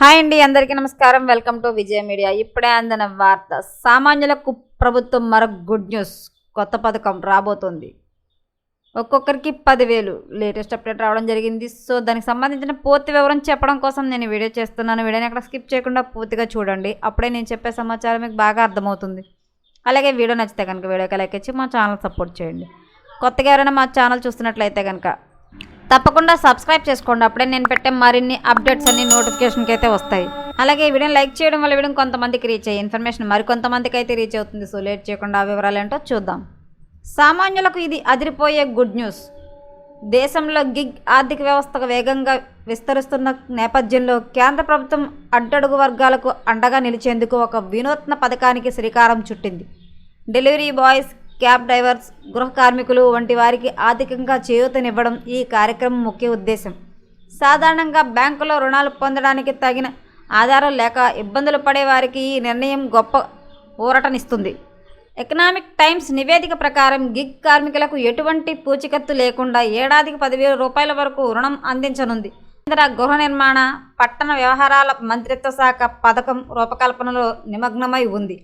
Hi అండి అందరికీ నమస్కారం. Welcome to Vijaya media. ఇప్పుడే అందిన వార్త సామాన్యులకు ప్రభుత్వం మరొక గుడ్ న్యూస్. కొత్త పథకం రాబోతోంది. ఒక్కొక్కరికి పదివేలు. లేటెస్ట్ అప్డేట్ రావడం జరిగింది. సో దానికి సంబంధించిన పూర్తి వివరం చెప్పడం కోసం నేను వీడియో చేస్తున్నాను. వీడియోని అక్కడ స్కిప్ చేయకుండా పూర్తిగా చూడండి. అప్పుడే నేను చెప్పే సమాచారం మీకు బాగా అర్థమవుతుంది. అలాగే వీడియో నచ్చితే కనుక వీడియోకి లైక్ ఇచ్చి మా ఛానల్ సపోర్ట్ చేయండి. కొత్తగా ఎవరైనా మా ఛానల్ చూస్తున్నట్లయితే కనుక తప్పకుండా సబ్స్క్రైబ్ చేసుకోండి. అప్పుడే నేను పెట్టే మరిన్ని అప్డేట్స్ అన్ని నోటిఫికేషన్కి అయితే వస్తాయి. అలాగే ఈ వీడియోని లైక్ చేయడం వల్ల వీడియో కొంతమందికి రీచ్ అయ్యే ఇన్ఫర్మేషన్ మరికొంతమందికి అయితే రీచ్ అవుతుంది. సో లేట్ చేయకుండా ఆ వివరాలు ఏంటో చూద్దాం. సామాన్యులకు ఇది అదిరిపోయే గుడ్ న్యూస్ దేశంలో గిగ్ ఆర్థిక వ్యవస్థ వేగంగా విస్తరిస్తున్న నేపథ్యంలో కేంద్ర ప్రభుత్వం అడ్డడుగు వర్గాలకు అండగా నిలిచేందుకు ఒక వినూత్న పథకానికి శ్రీకారం చుట్టింది. డెలివరీ బాయ్స్ క్యాబ్ డ్రైవర్స్ గృహ కార్మికులు వంటి వారికి ఆర్థికంగా చేయూతనివ్వడం ఈ కార్యక్రమం ముఖ్య ఉద్దేశం. సాధారణంగా బ్యాంకులో రుణాలు పొందడానికి తగిన ఆధారం లేక ఇబ్బందులు పడే వారికి ఈ నిర్ణయం గొప్ప ఊరటనిస్తుంది. ఎకనామిక్ టైమ్స్ నివేదిక ప్రకారం గిగ్ కార్మికులకు ఎటువంటి పూచికత్తు లేకుండా ఏడాదికి పదివేల రూపాయల వరకు రుణం అందించనుంది. కేంద్ర గృహ నిర్మాణ పట్టణ వ్యవహారాల మంత్రిత్వ శాఖ పథకం రూపకల్పనలో నిమగ్నమై ఉంది.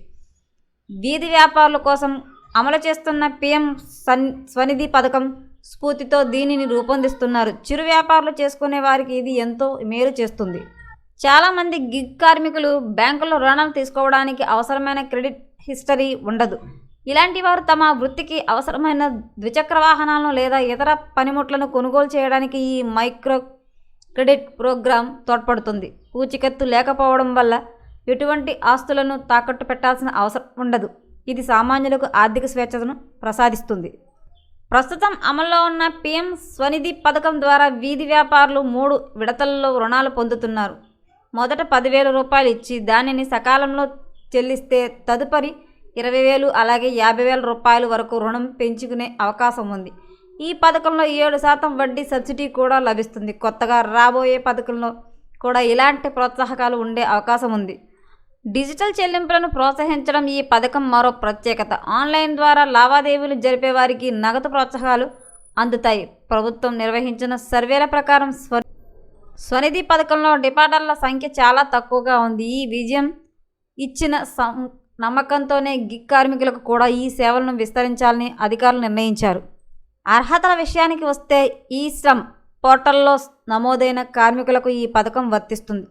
వీధి వ్యాపారుల కోసం అమలు చేస్తున్న పిఎం సన్ స్వనిధి పథకం స్ఫూర్తితో దీనిని రూపొందిస్తున్నారు. చిరు వ్యాపారులు చేసుకునే వారికి ఇది ఎంతో మేలు చేస్తుంది. చాలామంది గిగ్ కార్మికులు బ్యాంకులో రుణాలు తీసుకోవడానికి అవసరమైన క్రెడిట్ హిస్టరీ ఉండదు. ఇలాంటి వారు తమ వృత్తికి అవసరమైన ద్విచక్ర వాహనాలను లేదా ఇతర పనిముట్లను కొనుగోలు చేయడానికి ఈ మైక్రో క్రెడిట్ ప్రోగ్రాం తోడ్పడుతుంది. పూచికత్తు లేకపోవడం వల్ల ఎటువంటి ఆస్తులను తాకట్టు పెట్టాల్సిన అవసరం ఉండదు. ఇది సామాన్యులకు ఆర్థిక స్వేచ్ఛను ప్రసాదిస్తుంది. ప్రస్తుతం అమల్లో ఉన్న పిఎం స్వనిధి పథకం ద్వారా వీధి వ్యాపారులు మూడు విడతల్లో రుణాలు పొందుతున్నారు. మొదట పదివేల రూపాయలు ఇచ్చి దానిని సకాలంలో చెల్లిస్తే తదుపరి ఇరవై వేలు అలాగే యాభై వేల రూపాయల వరకు రుణం పెంచుకునే అవకాశం ఉంది. ఈ పథకంలో ఏడు శాతం వడ్డీ సబ్సిడీ కూడా లభిస్తుంది. కొత్తగా రాబోయే పథకంలో కూడా ఇలాంటి ప్రోత్సాహకాలు ఉండే అవకాశం ఉంది. డిజిటల్ చెల్లింపులను ప్రోత్సహించడం ఈ పథకం మరో ప్రత్యేకత. ఆన్లైన్ ద్వారా లావాదేవీలు జరిపే వారికి నగదు ప్రోత్సాహాలు అందుతాయి. ప్రభుత్వం నిర్వహించిన సర్వేల ప్రకారం స్వ స్వనిధి పథకంలో డిపార్టర్ల సంఖ్య చాలా తక్కువగా ఉంది. ఈ విజయం ఇచ్చిన సం నమ్మకంతోనే గిగ్ కార్మికులకు కూడా ఈ సేవలను విస్తరించాలని అధికారులు నిర్ణయించారు. అర్హతల విషయానికి వస్తే ఈ శ్రమ్ పోర్టల్లో నమోదైన కార్మికులకు ఈ పథకం వర్తిస్తుంది.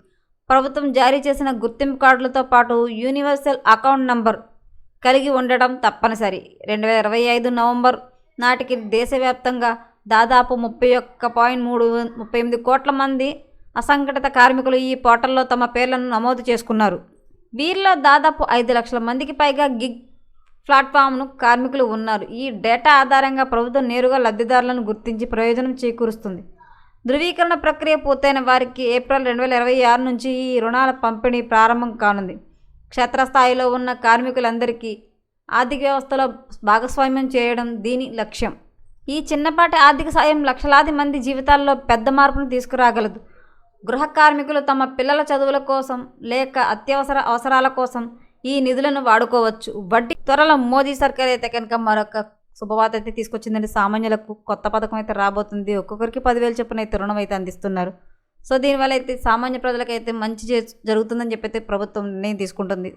ప్రభుత్వం జారీ చేసిన గుర్తింపు కార్డులతో పాటు యూనివర్సల్ అకౌంట్ నంబర్ కలిగి ఉండడం తప్పనిసరి. రెండు వేల ఇరవై ఐదు నవంబర్ నాటికి దేశవ్యాప్తంగా దాదాపు ముప్పై ఒక్క పాయింట్ మూడు ముప్పై ఎనిమిది కోట్ల మంది అసంఘటిత కార్మికులు ఈ పోర్టల్లో తమ పేర్లను నమోదు చేసుకున్నారు. వీరిలో దాదాపు ఐదు లక్షల మందికి పైగా గిగ్ ప్లాట్ఫామ్ను కార్మికులు ఉన్నారు. ఈ డేటా ఆధారంగా ప్రభుత్వం నేరుగా లబ్ధిదారులను గుర్తించి ప్రయోజనం చేకూరుస్తుంది. ధృవీకరణ ప్రక్రియ పూర్తయిన వారికి ఏప్రిల్ రెండు వేల ఇరవై ఆరు నుంచి ఈ రుణాల పంపిణీ ప్రారంభం కానుంది. క్షేత్రస్థాయిలో ఉన్న కార్మికులందరికీ ఆర్థిక వ్యవస్థలో భాగస్వామ్యం చేయడం దీని లక్ష్యం. ఈ చిన్నపాటి ఆర్థిక సాయం లక్షలాది మంది జీవితాల్లో పెద్ద మార్పును తీసుకురాగలదు. గృహ కార్మికులు తమ పిల్లల చదువుల కోసం లేక అత్యవసర అవసరాల కోసం ఈ నిధులను వాడుకోవచ్చు. వడ్డీ త్వరలో మోదీ సర్కార్ అయితే కనుక మరొక శుభవార్త అయితే తీసుకొచ్చిందండి. సామాన్యులకు కొత్త పథకం అయితే రాబోతుంది. ఒక్కొక్కరికి పదివేలు చొప్పున అయితే రుణం అయితే అందిస్తున్నారు. సో దీనివల్ల అయితే సామాన్య ప్రజలకైతే మంచి జరుగుతుందని చెప్పి అయితే ప్రభుత్వం నిర్ణయం తీసుకుంటుంది.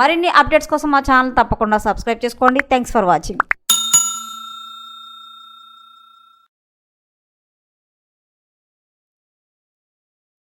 మరిన్ని అప్డేట్స్ కోసం మా ఛానల్ తప్పకుండా సబ్స్క్రైబ్ చేసుకోండి. Thanks for watching.